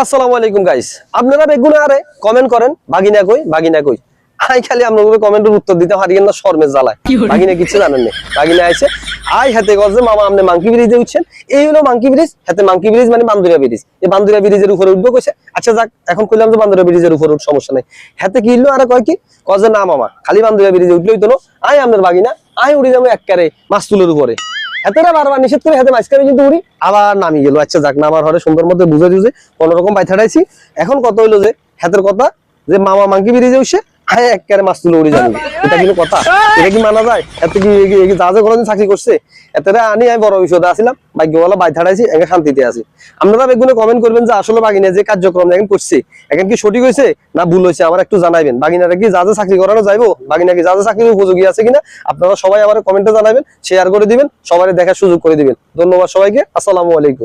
আসসালামু আলাইকুম গাইস আপনারা বেগুনে আরে কমেন্ট করেন বাগিনা কই বাগিনা কই? আই খালি আপনাদের কমেন্টের উত্তর দিতে পারিয়েন না শর্মের জ্বালায়। বাগিনা কিছু জানেন না? বাগিনা আইছে আই হাতে গজে মামা আপনি মাঙ্কি ব্রিজে উঠছেন। এই হলো মাঙ্কি ব্রিজ হাতে মাঙ্কি ব্রিজ মানে বান্দুরিয়া ব্রিজ। এই বান্দুরিয়া ব্রিজের উপরে উঠবো কইছে আচ্ছা যাক এখন কইলাম যে বান্দুরিয়া ব্রিজের উপরে উঠ সমস্যা নাই। হাতে কি হলো আরে কয় কি? কজে না মামা খালি বান্দুরিয়া ব্রিজে উঠলেই তো আই আপনার বাগিনা আই উড়ে যাব এককারে মাস্তুলের উপরে। হাতেরা বারবার নিষেধ করে হাতে মাঝখানে কিন্তু উড়ি, আবার নামি গেল। আচ্ছা যাক না, আমার হরে সুন্দর মধ্যে বুঝে বুঝে কোনোরকম রকম বাইথাড়াইছি এখন কত হইল যে, হাতের কথা, যে মামা মাংকি বেরিয়ে উঠছে হ্যাঁ একবারে মাছ তুলে উড়ে যাবে। এটা কিন্তু কথা। এটা কি মানা যায়? এত কি কোনোদিন চাকরি করছে? এতটা আনি আমি বড় বিষয়তে আসিলাম ভাগ্যওয়ালা বাইথাড়াইছি একে শান্তিতে আছি। আপনারা কমেন্ট করবেন যে আসলে বাগিনা যে কার্যক্রম এখন করছে, এখন কি সঠিক হয়েছে না ভুল হয়েছে, আমার একটু জানাইবেন। বাগিনাটা কি জাহাজে চাকরি করানো যাইবো বাগিনা কি জাহাজে চাকরির উপযোগী আছে কিনা, আপনারা সবাই আমার কমেন্টে জানাবেন শেয়ার করে দিবেন সবাই দেখার সুযোগ করে দিবেন। ধন্যবাদ সবাইকে, আসসালামু আলাইকুম।